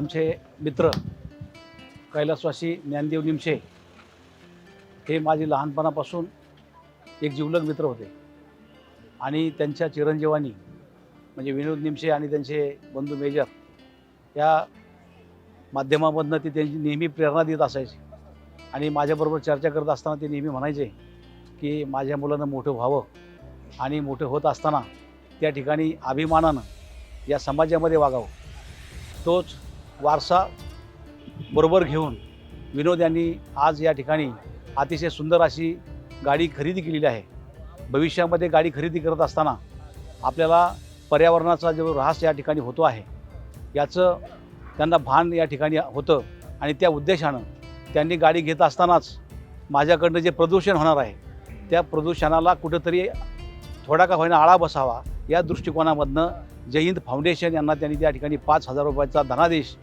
आमचे मित्र कैलासवासी ज्ञानदेव निमशे हे माझे लहानपणापासून एक जिवलग मित्र होते. आणि त्यांच्या चिरंजीवानी म्हणजे विनोद निमशे आणि त्यांचे बंधू मेजर या माध्यमामधनं ते त्यांची नेहमी प्रेरणा देत असायचे. आणि माझ्याबरोबर चर्चा करत असताना ते नेहमी म्हणायचे की माझ्या मुलानं मोठं व्हावं आणि मोठं होत असताना त्या ठिकाणी अभिमानानं या समाजामध्ये वागावं. तोच वारसा बरोबर घेऊन विनोद यांनी आज या ठिकाणी अतिशय सुंदर अशी गाडी खरेदी केलेली आहे. भविष्यामध्ये गाडी खरेदी करत असताना आपल्याला पर्यावरणाचा जो ऱ्हास या ठिकाणी होतो आहे याचं त्यांना भान या ठिकाणी होतं आणि त्या उद्देशानं त्यांनी गाडी घेत असतानाच माझ्याकडनं जे प्रदूषण होणार आहे त्या प्रदूषणाला कुठंतरी थोडा का होईना आळा बसावा या दृष्टिकोनामधनं जय हिंद फाउंडेशन यांना त्यांनी त्या ठिकाणी पाच हजार रुपयाचा धनादेश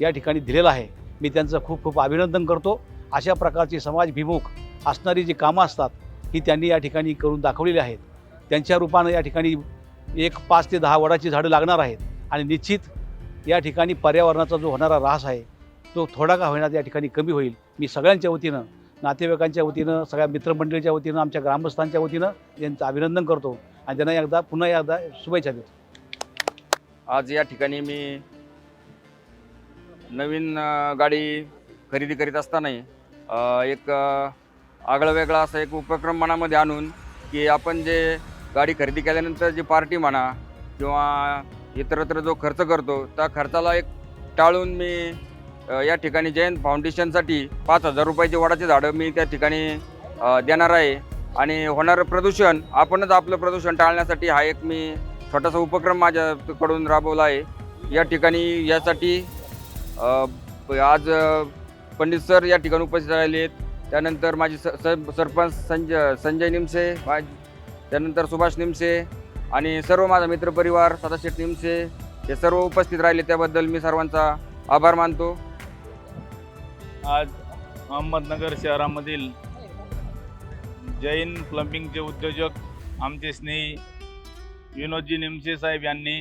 या ठिकाणी दिलेला आहे. मी त्यांचं खूप खूप अभिनंदन करतो. अशा प्रकारची समाजभिमुख असणारी जी कामं असतात ही त्यांनी या ठिकाणी करून दाखवलेली आहेत. त्यांच्या रूपानं या ठिकाणी एक पाच ते दहा वडाची झाडं लागणार आहेत आणि निश्चित या ठिकाणी पर्यावरणाचा जो होणारा ऱ्हास आहे तो थोडा का होईना या ठिकाणी कमी होईल. मी सगळ्यांच्या वतीनं नातेवाईकांच्या वतीनं सगळ्या मित्रमंडळीच्या वतीनं आमच्या ग्रामस्थांच्या वतीनं यांचं अभिनंदन करतो. आणि त्यांना एकदा पुन्हा एकदा शुभेच्छा देतो. आज या ठिकाणी मी नवीन गाडी खरेदी करीत असतानाही एक अ, आगळा वेगळा असा एक उपक्रम मनामध्ये आणून की आपण जे गाडी खरेदी केल्यानंतर जी पार्टी म्हणा किंवा इतरत्र जो खर्च करतो त्या खर्चाला एक टाळून मी या ठिकाणी जयंत फाउंडेशनसाठी पाच हजार रुपयाची वडाची झाडं मी त्या ठिकाणी देणार आहे. आणि होणारं प्रदूषण आपणच आपलं प्रदूषण टाळण्यासाठी हा एक मी छोटासा उपक्रम माझ्याकडून राबवला आहे. या ठिकाणी यासाठी आज पंडित सर या ठिकाणी उपस्थित राहिले आहेत. त्यानंतर माझे स सरपंच संजय संजय निमसे माझ त्यानंतर सुभाष निमसे आणि सर्व माझा मित्रपरिवार सदाशेठ निमसे हे सर्व उपस्थित राहिले त्याबद्दल मी सर्वांचा आभार मानतो. आज अहमदनगर शहरामधील जैन प्लंबिंगचे उद्योजक आमचे स्नेही विनोदजी निमसे साहेब यांनी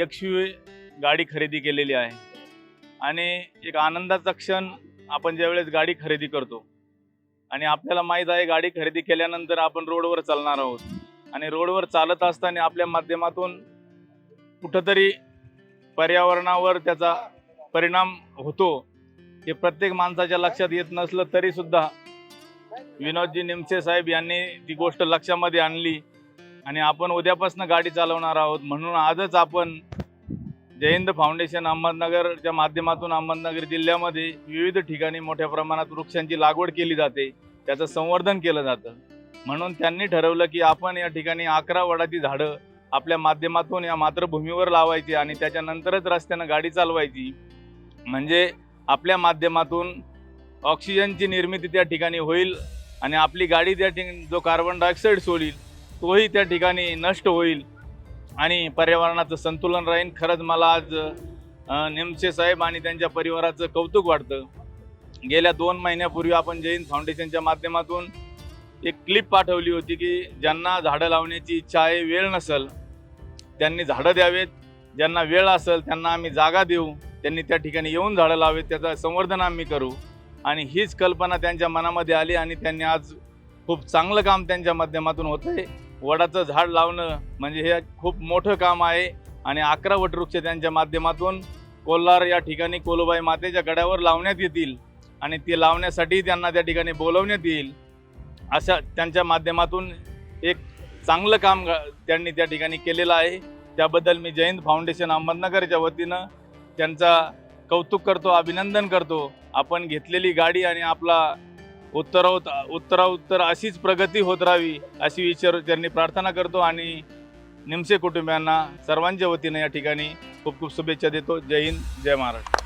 एकशे गाडी खरेदी केलेली आहे. आणि एक आनंदाचा क्षण आपण ज्यावेळेस गाडी खरेदी करतो. आणि आपल्याला माहीत आहे गाडी खरेदी केल्यानंतर आपण रोडवर चालणार आहोत. आणि रोडवर चालत असताना आपल्या माध्यमातून कुठंतरी पर्यावरणावर त्याचा परिणाम होतो. हे प्रत्येक माणसाच्या लक्षात येत नसलं तरीसुद्धा विनोदजी निमसे साहेब यांनी ती गोष्ट लक्षामध्ये आणली. आणि आपण उद्यापासून गाडी चालवणार आहोत. म्हणून आजच आपण जय हिंद फाउंडेशन अहमदनगरच्या माध्यमातून अहमदनगर जिल्ह्यामध्ये विविध ठिकाणी मोठ्या प्रमाणात वृक्षांची लागवड केली जाते. त्याचं संवर्धन केलं जातं. म्हणून त्यांनी ठरवलं की आपण या ठिकाणी अकरा वडाची झाडं आपल्या माध्यमातून या मातृभूमीवर लावायची आणि त्याच्यानंतरच रस्त्यानं गाडी चालवायची. म्हणजे आपल्या माध्यमातून ऑक्सिजनची निर्मिती त्या ठिकाणी होईल आणि आपली गाडी त्या ठिकाणी जो कार्बन डायऑक्साईड सोडील तोही त्या ठिकाणी नष्ट होईल. आणि पर्यावरणाचं संतुलन राहीन. खरंच मला आज नेमसे साहेब आणि त्यांच्या परिवाराचं कौतुक वाटतं. गेल्या दोन महिन्यापूर्वी आपण जैन फाउंडेशनच्या माध्यमातून एक क्लिप पाठवली होती की ज्यांना झाडं लावण्याची इच्छा आहे वेळ नसेल त्यांनी झाडं द्यावेत. ज्यांना वेळ असेल त्यांना आम्ही जागा देऊ. त्यांनी त्या ठिकाणी येऊन झाडं लावेत त्याचं संवर्धन आम्ही करू. आणि हीच कल्पना त्यांच्या मनामध्ये आली आणि त्यांनी आज खूप चांगलं काम त्यांच्या माध्यमातून होतं आहे वडाचं झाड लावणं म्हणजे हे खूप मोठं काम आहे. आणि अकरा वटवृक्ष त्यांच्या माध्यमातून कोल्हार या ठिकाणी कोलोबाई मातेच्या गड्यावर लावण्यात येतील. आणि ते लावण्यासाठी त्यांना त्या ठिकाणी बोलवण्यात येईल. अशा त्यांच्या माध्यमातून एक चांगलं काम ग- त्यांनी त्या ठिकाणी केलेलं आहे. त्याबद्दल मी जयंत फाउंडेशन अहमदनगरच्या वतीनं त्यांचा कौतुक करतो अभिनंदन करतो. आपण घेतलेली गाडी आणि आपला उत्तरोत उत्तराउत्तर अशीच प्रगती होत राहावी अशी विचार त्यांनी प्रार्थना करतो आणि निमसे कुटुंबियांना सर्वांच्या वतीनं या ठिकाणी खूप खूप शुभेच्छा देतो. जय हिंद जय महाराष्ट्र.